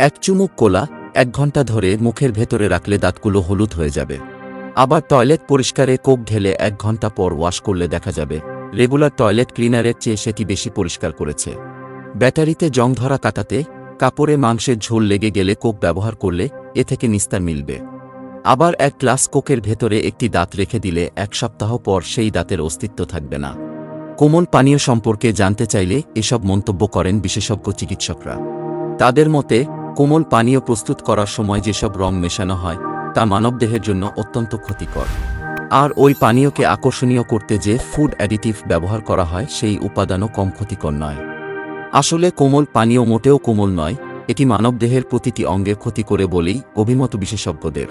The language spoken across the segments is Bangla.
এক চুমুক কোলা, এক ঘণ্টা ধরে মুখের ভেতরে রাখলে দাঁতগুলো হলুদ হয়ে যাবে। আবার টয়লেট পরিষ্কারে কোক ঢেলে এক ঘণ্টা পর ওয়াশ করলে দেখা যাবে, রেগুলার টয়লেট ক্লিনারের চেয়ে সেটি বেশি পরিষ্কার করেছে। ব্যাটারিতে জং ধরা কাটাতে, কাপড়ে মাংসের ঝোল লেগে গেলে কোক ব্যবহার করলে এ থেকে নিস্তার মিলবে। আবার এক গ্লাস কোকের ভেতরে একটি দাঁত রেখে দিলে এক সপ্তাহ পর সেই দাঁতের অস্তিত্ব থাকবে না। কোমল পানীয় সম্পর্কে জানতে চাইলে এসব মন্তব্য করেন বিশেষজ্ঞ চিকিৎসকরা। তাদের মতে কোমল পানীয় প্রস্তুত করার সময় যেসব রং মেশানো হয়, তা মানবদেহের জন্য অত্যন্ত ক্ষতিকর। আর ওই পানীয়কে আকর্ষণীয় করতে যে ফুড অ্যাডিটিভ ব্যবহার করা হয়, সেই উপাদানও কম ক্ষতিকর নয়। আসলে কোমল পানীয় মোটেও কোমল নয়, এটি মানবদেহের প্রতিটি অঙ্গে ক্ষতি করে বলেই অভিমত বিশেষজ্ঞদের।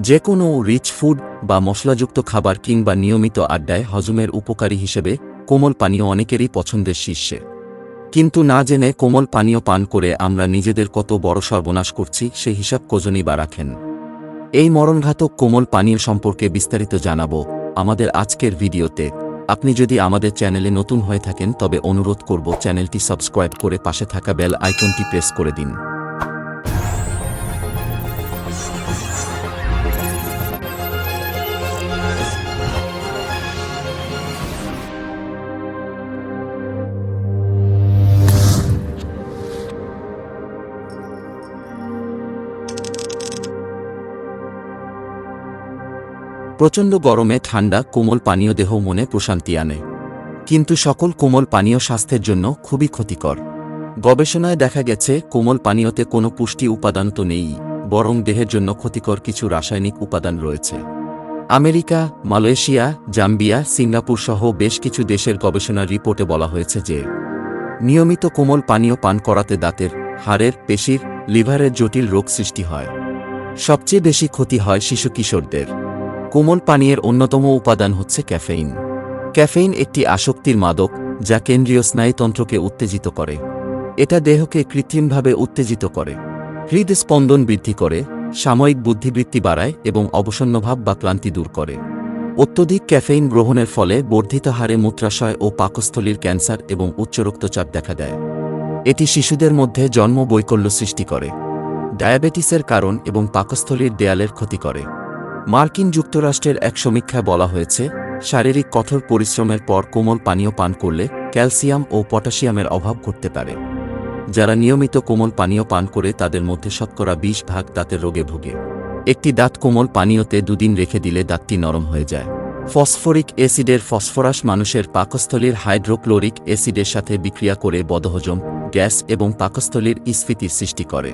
যে কোনো রিচ ফুড বা মশলাযুক্ত খাবার কিংবা নিয়মিত আড্ডায় হজমের উপকারী হিসেবে কোমল পানীয় অনেকেরই পছন্দের শীর্ষে। কিন্তু না জেনে কোমল পানীয় পান করে আমরা নিজেদের কত বড় সর্বনাশ করছি, সে হিসাব কোজনই বা রাখেন। এই মরণঘাতক কোমল পানীয় সম্পর্কে বিস্তারিত জানাব আমাদের আজকের ভিডিওতে। আপনি যদি আমাদের চ্যানেলে নতুন হয়ে থাকেন, তবে অনুরোধ করব চ্যানেলটি সাবস্ক্রাইব করে পাশে থাকা বেল আইকনটি প্রেস করে দিন। প্রচণ্ড গরমে ঠান্ডা, কোমল পানীয় দেহ মনে প্রশান্তি আনে। কিন্তু সকল কোমল পানীয় স্বাস্থ্যের জন্য খুবই ক্ষতিকর। গবেষণায় দেখা গেছে, কোমল পানীয়তে কোনো পুষ্টি উপাদান তো নেই, বরং দেহের জন্য ক্ষতিকর কিছু রাসায়নিক উপাদান রয়েছে। আমেরিকা, মালয়েশিয়া, জাম্বিয়া, সিঙ্গাপুর সহ বেশ কিছু দেশের গবেষণার রিপোর্টে বলা হয়েছে যে, নিয়মিত কোমল পানীয় পান করাতে দাঁতের, হাড়ের, পেশির, লিভারের জটিল রোগ সৃষ্টি হয়। সবচেয়ে বেশি ক্ষতি হয় শিশু কিশোরদের। কোমল পানীয়ের অন্যতম উপাদান হচ্ছে ক্যাফেইন। ক্যাফেইন একটি আসক্তির মাদক, যা কেন্দ্রীয় স্নায়ুতন্ত্রকে উত্তেজিত করে। এটা দেহকে কৃত্রিমভাবে উত্তেজিত করে। হৃদস্পন্দন বৃদ্ধি করে, সাময়িক বুদ্ধিবৃত্তি বাড়ায় এবং অবসন্নভাব বা ক্লান্তি দূর করে। অত্যধিক ক্যাফেইন গ্রহণের ফলে বর্ধিত হারে মূত্রাশয় ও পাকস্থলীর ক্যান্সার এবং উচ্চ রক্তচাপ দেখা দেয়। এটি শিশুদের মধ্যে জন্ম বৈকল্য সৃষ্টি করে। ডায়াবেটিসের কারণ এবং পাকস্থলীর দেয়ালের ক্ষতি করে। মার্কিন যুক্তরাষ্ট্রের এক সমীক্ষায় বলা হয়েছে, শারীরিক কঠোর পরিশ্রমের পর কোমল পানীয় পান করলে ক্যালসিয়াম ও পটাশিয়ামের অভাব ঘটতে পারে। যারা নিয়মিত কোমল পানীয় পান করে তাদের মধ্যে শতকরা বিশ ভাগ দাঁতের রোগে ভোগে। একটি দাঁত কোমল পানীয়তে দুদিন রেখে দিলে দাঁতটি নরম হয়ে যায়। ফসফরিক অ্যাসিডের ফসফরাস মানুষের পাকস্থলীর হাইড্রোক্লোরিক অ্যাসিডের সাথে বিক্রিয়া করে বদহজম, গ্যাস এবং পাকস্থলীর স্ফীতির সৃষ্টি করে।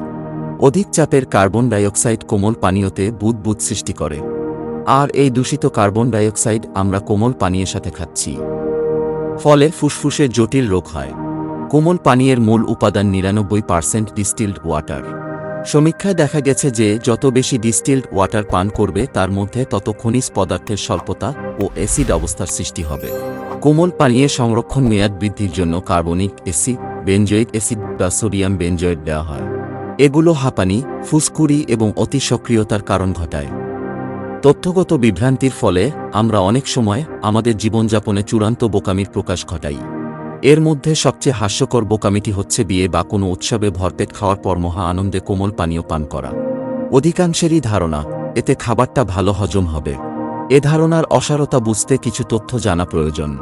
অধিক চাপের কার্বন ডাইঅক্সাইড কোমল পানীয়তে বুদবুদ সৃষ্টি করে। আর এই দূষিত কার্বন ডাইঅক্সাইড আমরা কোমল পানীয়ের সাথে খাচ্ছি। ফলে ফুসফুসে জটিল রোগ হয়। কোমল পানীয়ের মূল উপাদান নিরানব্বই পার্সেন্ট ডিস্টিল্ড ওয়াটার। সমীক্ষায় দেখা গেছে যে যত বেশি ডিস্টিল্ড ওয়াটার পান করবে, তার মধ্যে তত খনিজ পদার্থের স্বল্পতা ও অ্যাসিড অবস্থার সৃষ্টি হবে। কোমল পানীয় সংরক্ষণ মেয়াদ বৃদ্ধির জন্য কার্বনিক অ্যাসিড বেঞ্জয়েড অ্যাসিড বা সোডিয়াম বেঞ্জয়েড দেওয়া হয়। এগুলো হাঁপানি, ফুসকুড়ি এবং অতি সক্রিয়তার কারণ ঘটায়। তথ্যগত বিভ্রান্তির ফলে আমরা অনেক সময় আমাদের জীবনযাপনে চূড়ান্ত বোকামির প্রকাশ ঘটাই। এর মধ্যে সবচেয়ে হাস্যকর বোকামিটি হচ্ছে বিয়ে বা কোনো উৎসবে ভরপেট খাওয়ার পর মহা আনন্দে কোমল পানীয় পান করা। অধিকাংশেরই ধারণা, এতে খাবারটা ভালো হজম হবে। এ ধারণার অসারতা বুঝতে কিছু তথ্য জানা প্রয়োজন।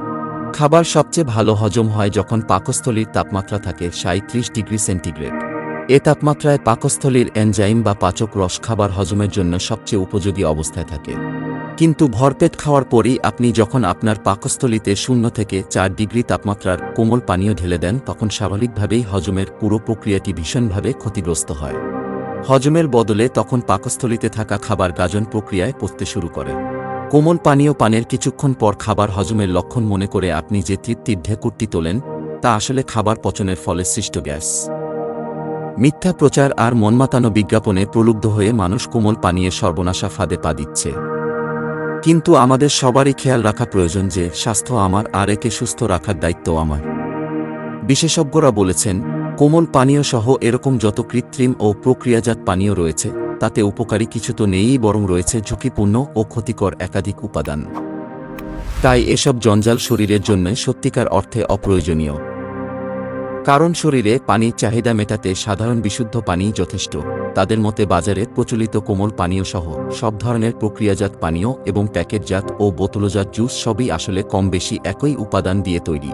খাবার সবচেয়ে ভালো হজম হয় যখন পাকস্থলীর তাপমাত্রা থাকে সাঁত্রিশ ডিগ্রি সেন্টিগ্রেড। এ তাপমাত্রায় পাকস্থলীর এনজাইম বা পাচক রস খাবার হজমের জন্য সবচেয়ে উপযোগী অবস্থায় থাকে। কিন্তু ভরপেট খাওয়ার পরই আপনি যখন আপনার পাকস্থলীতে শূন্য থেকে চার ডিগ্রি তাপমাত্রার কোমল পানীয় ঢেলে দেন, তখন স্বাভাবিকভাবেই হজমের পুরো প্রক্রিয়াটি ভীষণভাবে ক্ষতিগ্রস্ত হয়। হজমের বদলে তখন পাকস্থলীতে থাকা খাবার গাজন প্রক্রিয়ায় পড়তে শুরু করে। কোমল পানীয় পানের কিছুক্ষণ পর খাবার হজমের লক্ষণ মনে করে আপনি যে তৃপ্তির ঢেকুরটি তোলেন, তা আসলে খাবার পচনের ফলে সৃষ্ট গ্যাস। মিথ্যা প্রচার আর মনমাতানো বিজ্ঞাপনে প্রলুব্ধ হয়ে মানুষ কোমল পানীয় সর্বনাশা ফাঁদে পা দিচ্ছে। কিন্তু আমাদের সবারই খেয়াল রাখা প্রয়োজন যে, স্বাস্থ্য আমার আর একে সুস্থ রাখার দায়িত্ব আমার। বিশেষজ্ঞরা বলেছেন, কোমল পানীয় সহ এরকম যত কৃত্রিম ও প্রক্রিয়াজাত পানীয় রয়েছে, তাতে উপকারী কিছু তো নেই বরং রয়েছে ঝুঁকিপূর্ণ ও ক্ষতিকর একাধিক উপাদান। তাই এসব জঞ্জাল শরীরের জন্য সত্যিকার অর্থে অপ্রয়োজনীয়। কারণ শরীরে পানির চাহিদা মেটাতে সাধারণ বিশুদ্ধ পানিই যথেষ্ট। তাদের মতে বাজারে প্রচলিত কোমল পানীয় সহ সব ধরনের প্রক্রিয়াজাত পানীয় এবং প্যাকেটজাত ও বোতলজাত জুস সবই আসলে কম বেশি একই উপাদান দিয়ে তৈরি।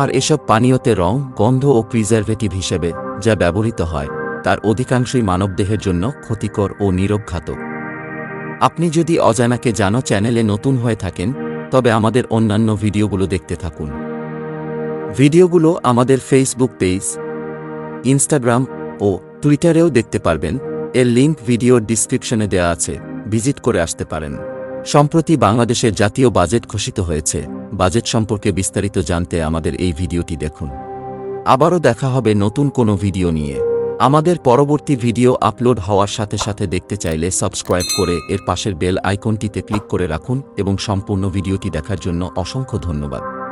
আর এসব পানীয়তে রং, গন্ধ ও প্রিজারভেটিভ হিসেবে যা ব্যবহৃত হয়, তার অধিকাংশই মানবদেহের জন্য ক্ষতিকর ও নিরবঘাতক আপনি যদি অজানাকে জানো চ্যানেলে নতুন হয়ে থাকেন, তবে আমাদের অন্যান্য ভিডিওগুলো দেখতে থাকুন। ভিডিওগুলো আমাদের ফেসবুক পেজ ইনস্টাগ্রাম ও টুইটারেও দেখতে পারবেন। এর লিঙ্ক ভিডিওর ডিসক্রিপশনে দেওয়া আছে। ভিজিট করে আসতে পারেন। সম্প্রতি বাংলাদেশের জাতীয় বাজেট ঘোষিত হয়েছে। বাজেট সম্পর্কে বিস্তারিত জানতে আমাদের এই ভিডিওটি দেখুন। আবারও দেখা হবে নতুন কোনো ভিডিও নিয়ে। আমাদের পরবর্তী ভিডিও আপলোড হওয়ার সাথে সাথে দেখতে চাইলে সাবস্ক্রাইব করে এর পাশের বেল আইকনটিতে ক্লিক করে রাখুন এবং সম্পূর্ণ ভিডিওটি দেখার জন্য অসংখ্য ধন্যবাদ।